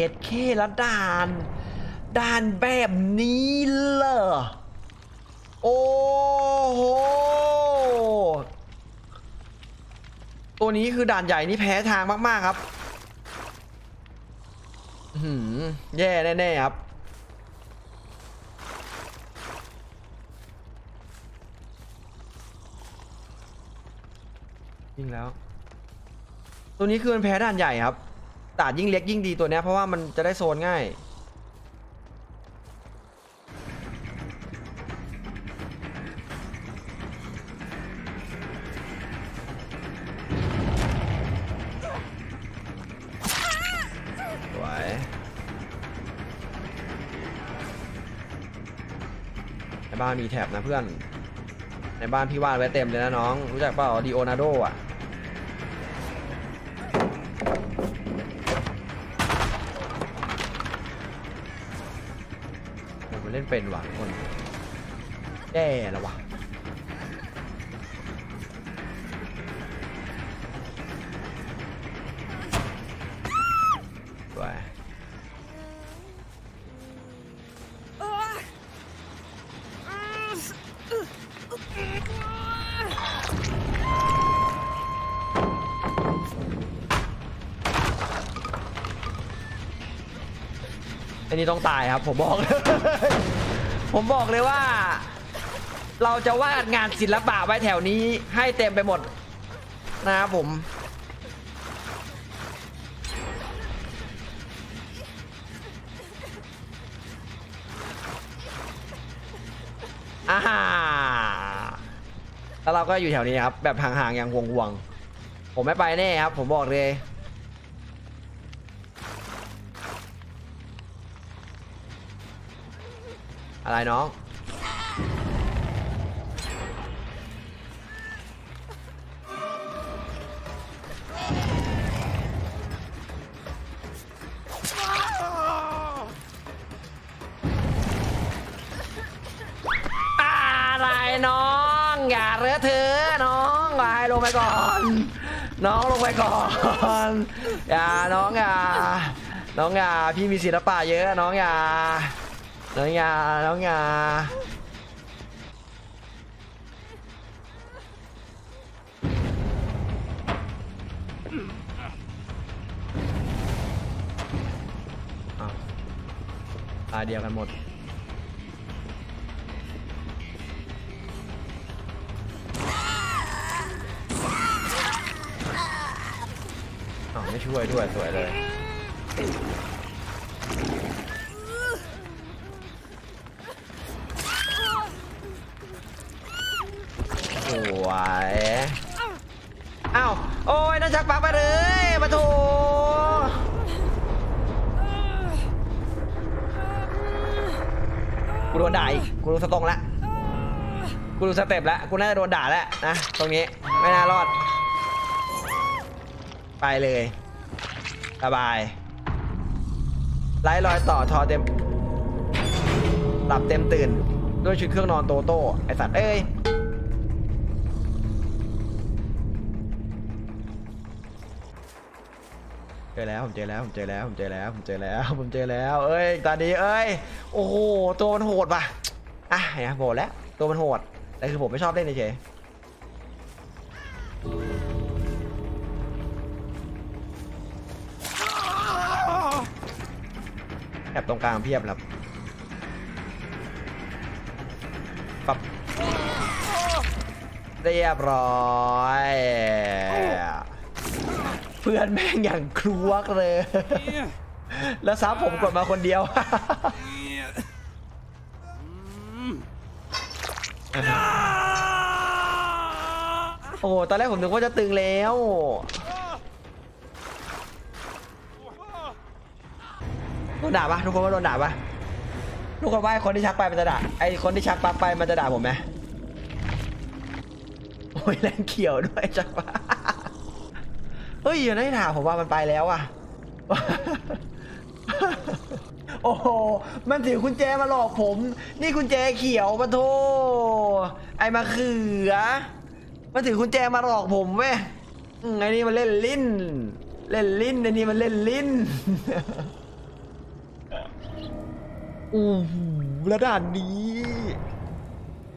ยดเคละด่าน ด่านแบบนี้เหรอ โอ้โห ตัวนี้คือด่านใหญ่นี่แพ้ทางมาก ๆ ครับหือแย่แน่ ๆ ครับยิงแล้ว ตัวนี้คือมันแพ้ด่านใหญ่ครับานยิ่งเล็กยิ่งดีตัวเนี้ยเพราะว่ามันจะได้โซนง่ายสวยในบ้านมีแท็บนะเพื่อน ในบ้านพี่วาดไว้เต็มเลยนะน้อง รู้จักเปล่าดีโอนาโดอะ มันเล่นเป็นว่ะคนแย่แล้วว่ะ อันนี้ต้องตายครับ ผมบอก ผมบอกเลยว่า เราจะวาดงานศิลปะไว้แถวนี้ ให้เต็มไปหมด นะครับผมอะฮ่าแล้วเราก็อยู่แถวนี้ครับ แบบห่างๆอย่างห่วงๆผมไม่ไปแน่ครับ ผมบอกเลย อะไรน้องอะไรน้อง อย่าเรอเธอน้องไปลงไปก่อน น้องลงไปก่อน อย่าน้องอย่าน้องอย่าพี่มีศิลปะเยอะน้องอย่า น้องอย่าน้องอย่าอ้าว ตาเดียวกันหมด อ้าว ไม่ช่วยด้วย สวยเลย วยอ้าวโอ้ยนั่นชักปักไปเลยมาโถกูโดนด่าอีกกูรู้สตรงละกูรู้สเต็ปแล้วกูน่าจะโดนด่าแล้วนะตรงนี้ไม่น่ารอด ไปเลยสบายไล่รอยต่อทอเต็มหลับเต็มตื่น ด้วยชุดเครื่องนอนโตโต้ไอสัตว์เอ้ย อแล้วผมเจอแล้วผมเจอแล้วผมเจอแล้วผมเจอแล้วผมเจอแล้ว เอ้ยตอนนี้เอ้ยโอ้โหตัวมันโหดป่ะอะเนี่ยบอกแล้วตัวมันโหดแต่คือผมไม่ชอบเล่นเฉยแอบตรงกลางเพียบครับปับเรียบร้อย เพื่อนแม่งอย่างครัวกเลย แล้วซับผมกดมาคนเดียว โอ้โหตอนแรกผมนึกว่าจะตึงแล้ว โดนด่าปะทุกคนว่าโดนด่าปะทุกคนว่าไอ้คนที่ชักไปมันจะด่าไอ้คนที่ชักปลั๊กไปมันจะด่าผมไหมโอ้ยแรงเขียวด้วยชักปลั๊ก เฮ้ยอย่าได้ถามผมว่ามันไปแล้วอะ โอ้โห มันถือกุญแจมาหลอกผม นี่กุญแจเขียวปะโทไอ้มาเขือ มันถือกุญแจมาหลอกผมเว้ยอืมไอ้นี่มันเล่นลิ้น เล่นลิ้นไอ้นี่มันเล่นลิ้นอู้หูแล้วด่านนี้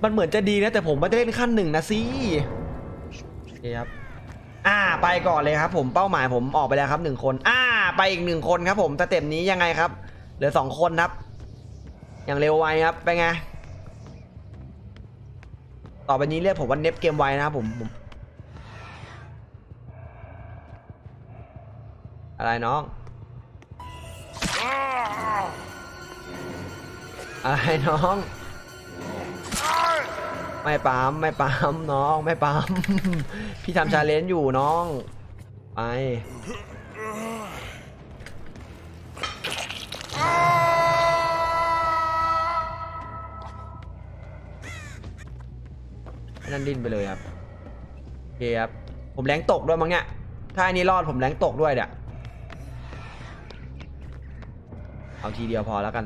มันเหมือนจะดีนะแต่ผมไม่ได้เล่นขั้นหนึ่งนะสิโอเคครับ อ่า ไปก่อนเลยครับ ผมเป้าหมายผมออกไปแล้วครับหนึ่งคน อ่า ไปอีกหนึ่งคนครับ ผมสเต็ปนี้ยังไงครับ เหลือสองคนครับ อย่างเร็วไวครับเป็นไงต่อไปนี้เรียกผมว่าเน็บเกมไวนะครับผมผม อะไรน้อง อะไรน้อง ไม่ปั๊มไม่ปั๊มน้องไม่ปั๊มพี่ทำชาเลนจ์อยู่น้อง ไปนั่นดิ้นไปเลยครับโอเคครับผมแรงตกด้วยมั้งเนี่ยถ้าอันนี้รอดผมแรงตกด้วยเนี่ยเอาทีเดียวพอแล้วกัน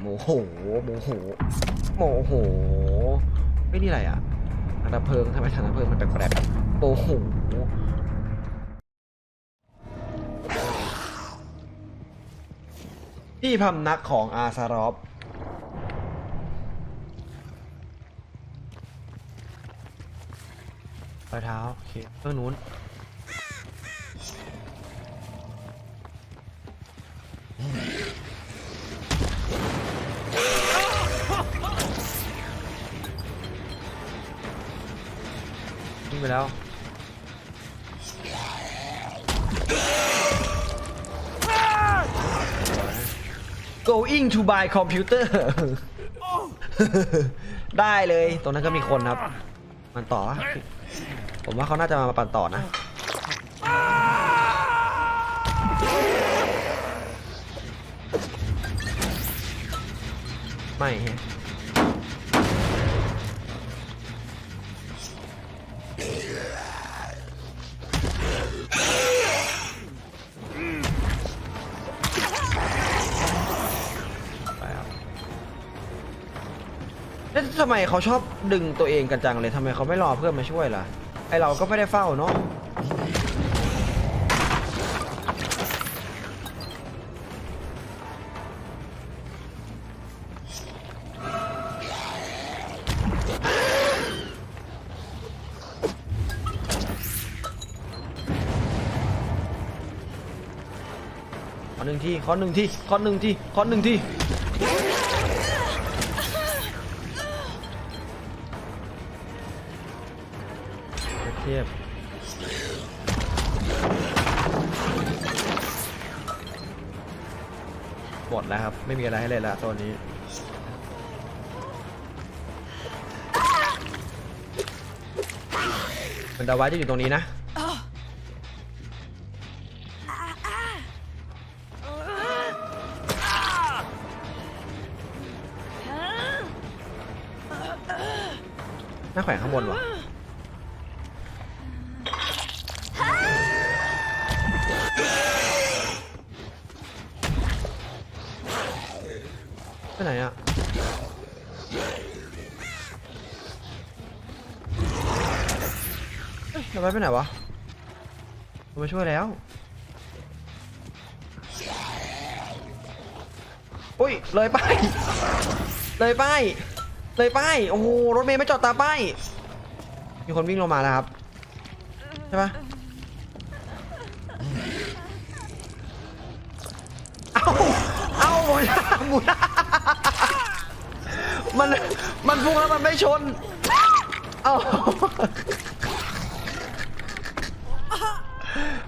โมโหโมโหโมโหไม่นี่อะไรอะถังดับเพลิงทำไมถังดับเพลิงมันแปลกๆโมโหที่พำนักของอาซารอฟปลายเท้าโอเคเรื่องนู้น going to buy computer ได้เลย ตรงนั้นก็มีคนครับ มันต่อ ผมว่าเขาน่าจะมาปั่นต่อนะ ไม่ฮะ ทำไมเขาชอบดึงตัวเองกันจังเลยทำไมเขาไม่รอเพื่อนมาช่วยล่ะ ไอเราก็ไม่ได้เฝ้าเนาะขอหนึ่งที่ขอหนึ่งที่ขอหนึ่งที่ขอหนึ่งที่ หมดแล้วครับ ไม่มีอะไรให้เล่นแล้วตัวนี้ มันดาวไว้จะอยู่ตรงนี้นะ หน้าแขวนข้างบนวะ ไปไหนอะเฮ้ยไปไปไหนวะเรามาช่วยแล้วอุ้ย เลยไปาย เลยไปาย เลยป้าย โอ้โห รถเมย์ไม่จอดตาป้าย มีคนวิ่งลงมาแล้วครับ ใช่ปะเอาเอาหมุนหมุน มันมันพุ่งแล้วมันไม่ชน เอา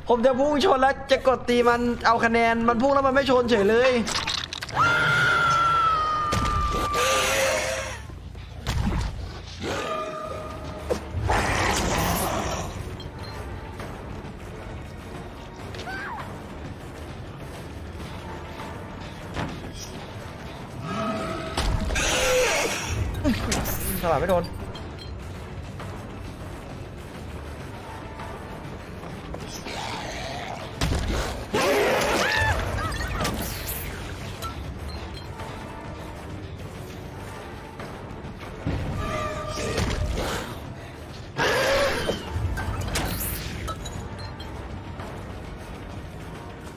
ผมจะพุ่งชนแล้วจะกดตีมันเอาคะแนนมันพุ่งแล้วมันไม่ชนเฉยเลย สลับไม่โดน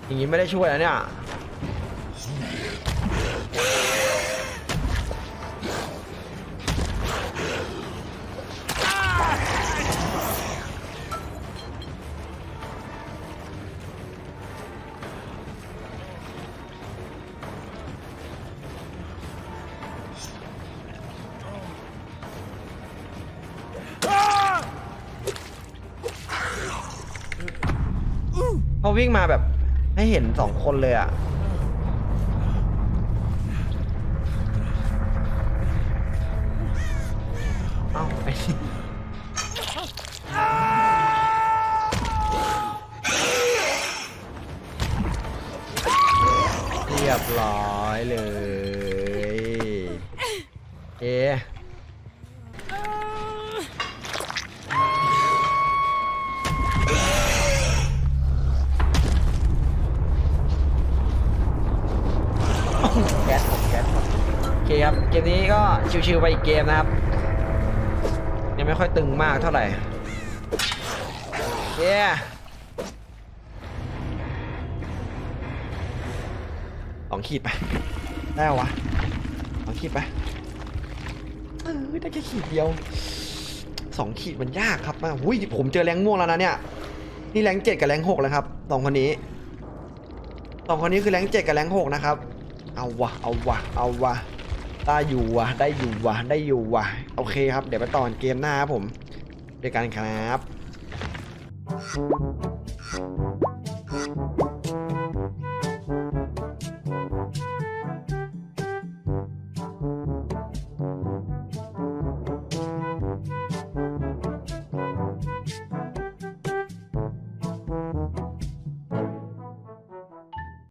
อย่างนี้ไม่ได้ช่วยแล้วเนี่ย เขาวิ่งมาแบบให้เห็นสองคนเลยอะ เอ้าไอ้นี่เรียบร้อยเลย เอ๊ะ ชิวๆไปอีกเกมนะครับ ยังไม่ค่อยตึงมากเท่าไหร่เย้สองขีดไป ได้วะสองขีดไป เออได้แค่ขีดเดียวสองขีดมันยากครับมาอุ้ยผมเจอแรงม่วงแล้วนะเนี่ย นี่แรงเจ็ดกับแรงหกแล้วครับสองคนนี้สองคนนี้คือแรงเจ็ดกับแรงหกนะครับ เอาวะ เอาวะ เอาวะ ได้อยู่วะได้อยู่วะได้อยู่วะโอเคครับ เดี๋ยวไปต่อเกมหน้าครับผมด้วยกันครับ